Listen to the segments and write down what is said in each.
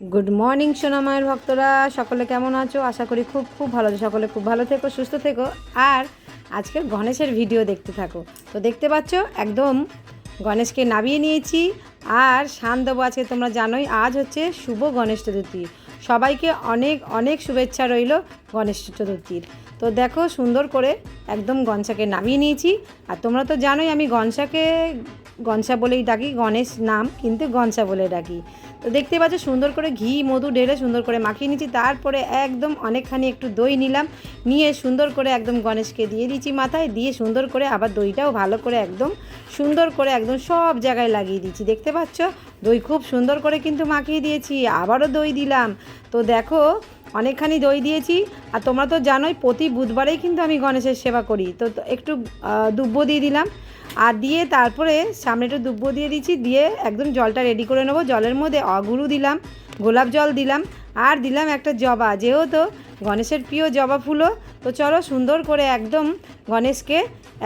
Good morning সোনামায়ের ভক্তরা। সকলে কেমন আছো? আশা করি খুব খুব ভালো আছো। সকলে খুব ভালো থেকো, সুস্থ থেকো। আর আজকের গণেশের ভিডিও দেখতে থাকো। তো দেখতে পাচ্ছ, একদম গণেশকে নামিয়ে নিয়েছি। আর শান দেবো আজকে, তোমরা জানোই, আজ হচ্ছে শুভ গণেশ চতুর্থী। সবাইকে অনেক অনেক শুভেচ্ছা রইল গণেশ চতুর্থীর। তো দেখো, সুন্দর করে একদম গনসাকে নামিয়ে নিয়েছি। আর তোমরা তো জানোই, আমি গনসাকে গনসা বলেই ডাকি, গণেশ নাম কিন্তু গনসা বলে ডাকি। তো দেখতে পাচ্ছ, সুন্দর করে ঘি, মধু ঢেলে সুন্দর করে মাখিয়ে নিচ্ছি, তারপরে একদম অনেকখানি একটু দই নিলাম, নিয়ে সুন্দর করে একদম গণেশকে দিয়ে দিচ্ছি মাথায়, দিয়ে সুন্দর করে আবার দইটাও ভালো করে একদম সুন্দর করে একদম সব জায়গায় লাগিয়ে দিচ্ছি। দেখতে পাচ্ছ, দই খুব সুন্দর করে কিন্তু মাখিয়ে দিয়েছি, আবারও দই দিলাম। তো দেখো অনেকখানি দই দিয়েছি। আর তোমরা তো জানোই, প্রতি বুধবারেই কিন্তু আমি গণেশের সেবা করি। তো একটু দুব্য দিয়ে দিলাম। আর দিয়ে তারপরে সামনে একটু দুব্য দিয়ে দিচ্ছি। দিয়ে একদম জলটা রেডি করে নেব। জলের মধ্যে অগুরু দিলাম, গোলাপ জল দিলাম। আর দিলাম একটা জবা। যেহেতু গণেশের প্রিয় জবা ফুলও, তো চলো সুন্দর করে একদম গণেশকে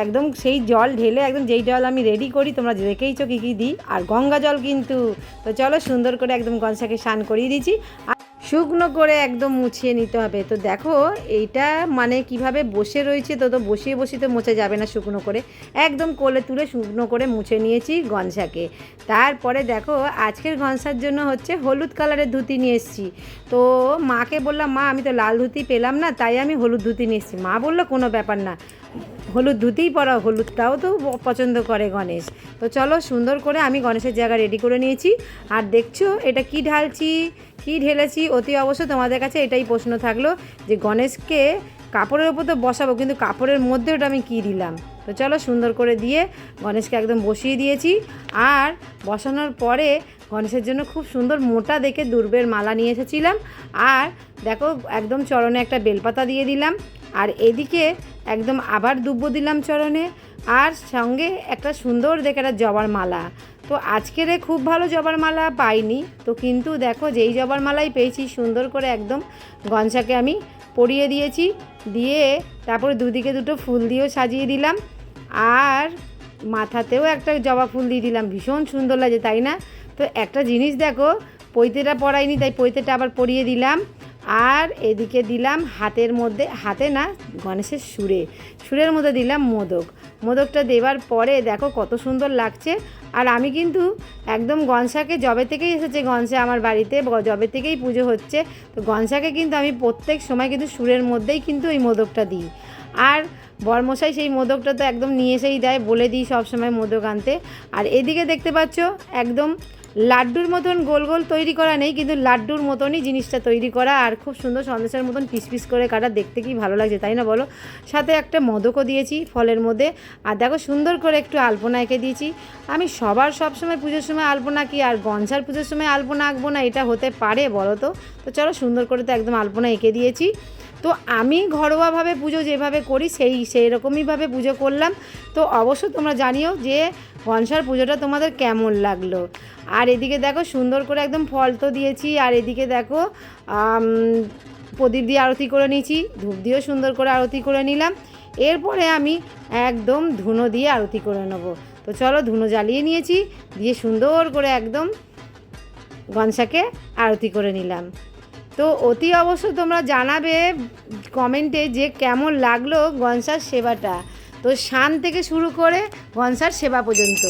একদম সেই জল ঢেলে একদম যেই জল আমি রেডি করি, তোমরা দেখেইছো কী কী দিই। আর গঙ্গা জল কিন্তু। তো চলো সুন্দর করে একদম গণেশকে স্নান করিয়ে দিচ্ছি। আর শুকনো করে একদম মুছিয়ে নিতে হবে। তো দেখো, এইটা মানে কীভাবে বসে রয়েছে তো তো বসিয়ে বসিয়ে তো মোছা যাবে না শুকনো করে। একদম কোলে তুলে শুকনো করে মুছে নিয়েছি গনসাকে। তারপরে দেখো, আজকের গনসার জন্য হচ্ছে হলুদ কালারের ধুতি নিয়ে এসেছি। তো মাকে বললাম, মা, আমি তো লাল ধুতি পেলাম না, তাই আমি হলুদ ধুতি নিয়ে এসেছি। মা বলল, কোনো ব্যাপার না। হলুদ ধুতিই পরাও হলুদটাও তো পছন্দ করে গণেশ। তো চলো সুন্দর করে আমি গণেশের জায়গা রেডি করে নিয়েছি। আর দেখছ, এটা কি ঢালছি, কি ঢেলেছি, অতি অবশ্য তোমাদের কাছে এটাই প্রশ্ন থাকল যে গণেশকে কাপড়ের ওপর তো বসাবো, কিন্তু কাপড়ের মধ্যে ওটা আমি কী দিলাম? তো চলো সুন্দর করে দিয়ে গণেশকে একদম বসিয়ে দিয়েছি। আর বসানোর পরে গণেশের জন্য খুব সুন্দর মোটা দেখে দুর্বের মালা নিয়ে এসেছিলাম। আর দেখো, একদম চরণে একটা বেলপাতা দিয়ে দিলাম। আর এদিকে একদম আবার দুব্য দিলাম চরণে, আর সঙ্গে একটা সুন্দর দেখে একটা জবার মালা। তো আজকের খুব ভালো জবার মালা পাইনি, তো কিন্তু দেখো যেই জবার মালাই পেয়েছি সুন্দর করে একদম গনসাকে আমি পরিয়ে দিয়েছি, দিয়ে তারপরে দুদিকে দুটো ফুল দিয়েও সাজিয়ে দিলাম, আর মাথাতেও একটা জবা ফুল দিয়ে দিলাম। ভীষণ সুন্দর লাগে, তাই না? তো একটা জিনিস দেখো, পৈতেটা পরাইনি, তাই পৈতেটা আবার পরিয়ে দিলাম। আর এদিকে দিলাম হাতের মধ্যে, হাতে না গণেশের সুরে, সুরের মধ্যে দিলাম মোদক। মোদকটা দেবার পরে দেখো কত সুন্দর লাগছে। আর আমি কিন্তু একদম গনসাকে জবে থেকেই এসেছে গনসা আমার বাড়িতে জবে থেকেই পুজো হচ্ছে, তো গনসাকে কিন্তু আমি প্রত্যেক সময় কিন্তু সুরের মধ্যেই কিন্তু ওই মোদকটা দিই। আর বরমশাই সেই মোদকটা তো একদম নিয়ে এসেই দেয়, বলে দিই সব সময় মোদক আনতে। আর এদিকে দেখতে পাচ্ছ, একদম লাড্ডুর মতন গোল গোল তৈরি করা নেই, কিন্তু লাড্ডুর মতনই জিনিসটা তৈরি করা আর খুব সুন্দর সন্দেশের মতন পিস পিস করে কাটা, দেখতে কি ভালো লাগছে, তাই না বলো? সাথে একটা মদকও দিয়েছি ফলের মধ্যে। আর দেখো সুন্দর করে একটু আলপনা এঁকে দিয়েছি। আমি সবার সব সময় পুজোর সময় আলপনা কি আর গঞ্জার পুজোর সময় আলপনা আঁকবো না, এটা হতে পারে, বলো তো? তো চলো সুন্দর করে তো একদম আলপনা এঁকে দিয়েছি। তো আমি ঘরোয়াভাবে পুজো যেভাবে করি, সেই সেই রকমইভাবে পুজো করলাম। তো অবশ্য তোমরা জানিও যে গনসার পুজোটা তোমাদের কেমন লাগল। আর এদিকে দেখো সুন্দর করে একদম ফল তো দিয়েছি, আর এদিকে দেখো প্রদীপ দিয়ে আরতি করে নিয়েছি, ধূপ দিয়েও সুন্দর করে আরতি করে নিলাম। এরপরে আমি একদম ধুনো দিয়ে আরতি করে নেব। তো চলো ধুনো জ্বালিয়ে নিয়েছি, দিয়ে সুন্দর করে একদম গনসাকে আরতি করে নিলাম। তো অতি অবশ্য তোমরা জানাবে কমেন্টে যে কেমন লাগল গনসার সেবাটা। তো শান থেকে শুরু করে গনসার সেবা পর্যন্ত।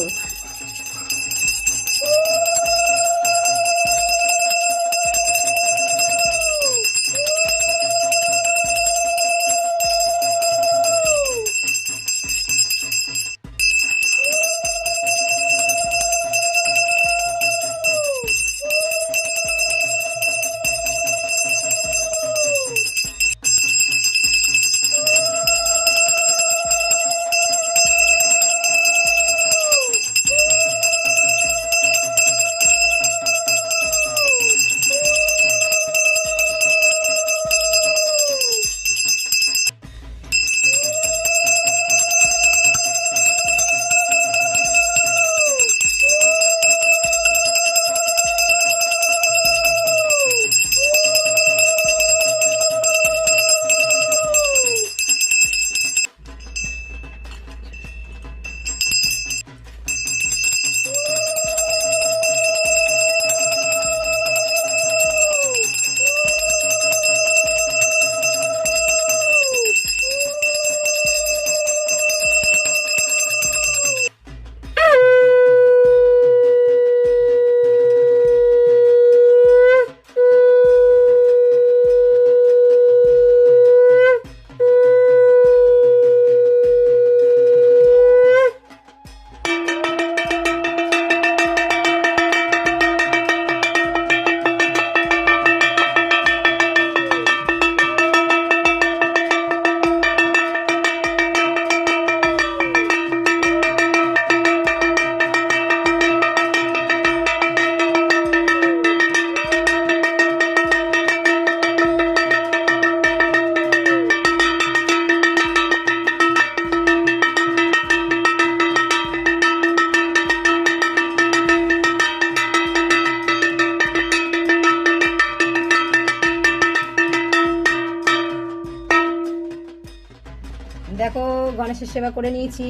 দেখো, গণেশের সেবা করে নিয়েছি।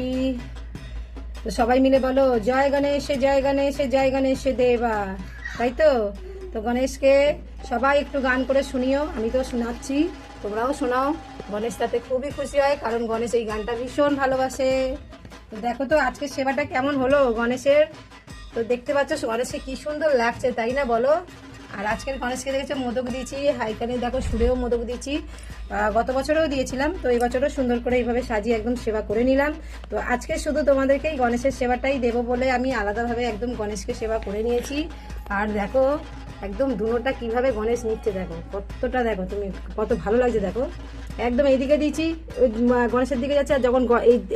তো সবাই মিলে বলো, জয় গণেশে জয় গণেশে জয় গণেশে দেবা। তাই তো? তো গণেশকে সবাই একটু গান করে শুনিও, আমি তো শোনাচ্ছি, তোমরাও শোনাও। গণেশ তাতে খুবই খুশি হয়, কারণ গণেশ এই গানটা ভীষণ ভালোবাসে। তো দেখো তো, আজকের সেবাটা কেমন হলো গণেশের? তো দেখতে পাচ্ছ গণেশকে কি সুন্দর লাগছে, তাই না বলো? আর আজকের গণেশকে দেখেছ, মোদক দিয়েছি, হাইকানে দেখো সুরেও মোদক দিয়েছি। গত বছরেও দিয়েছিলাম, তো এই বছরও সুন্দর করে এইভাবে সাজিয়ে একদম সেবা করে নিলাম। তো আজকে শুধু তোমাদেরকে এই গণেশের সেবাটাই দেবো বলে আমি আলাদাভাবে একদম গণেশকে সেবা করে নিয়েছি। আর দেখো, একদম দুনোটা কীভাবে গণেশ নিচ্ছে দেখো, কতটা দেখো তুমি, কত ভালো লাগছে দেখো। একদম এইদিকে দিয়েছি গণেশের দিকে যাচ্ছে, আর যখন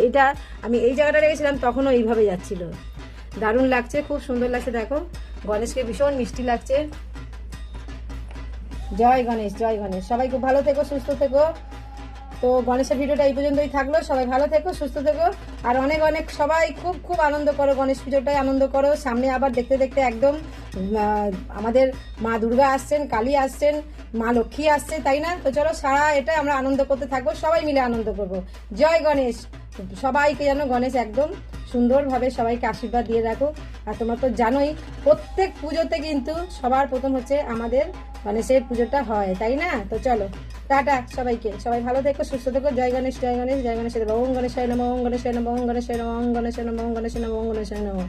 এইটা আমি এই জায়গাটা রেখেছিলাম, তখনও এইভাবে যাচ্ছিল। দারুণ লাগছে, খুব সুন্দর লাগছে দেখো। গণেশকে ভীষণ মিষ্টি লাগছে। জয় গণেশ জয় গণেশ। সবাই খুব ভালো থেকো, সুস্থ থেকো। তো গণেশের ভিডিওটা এই পর্যন্তই থাকল। সবাই ভালো থেকো, সুস্থ থেকো। আর অনেক অনেক সবাই খুব খুব আনন্দ করো গণেশ পুজোটাই আনন্দ করো। সামনে আবার দেখতে দেখতে একদম আমাদের মা দুর্গা আসছেন, কালী আসছেন, মা লক্ষ্মী আসছে, তাই না? তো চলো সারা এটা আমরা আনন্দ করতে থাকব, সবাই মিলে আনন্দ করব। জয় গণেশ। সবাইকে যেন গণেশ একদম সুন্দরভাবে সবাইকে আশীর্বাদ দিয়ে রাখো আর তোমরা তো জানোই, প্রত্যেক পুজোতে কিন্তু সবার প্রথম হচ্ছে আমাদের গণেশের পুজোটা হয়, তাই না? তো চলো, টাটা সবাইকে। সবাই ভালো থেকো, সুস্থ থেকো। জয় গণেশ জয় গণেশ জয় গণেশ ওম গণেশ নম ওম গণেশ নম ওম গণেশ নম ওম গণেশ নম ওম গণেশ নম ওম গণেশ নম।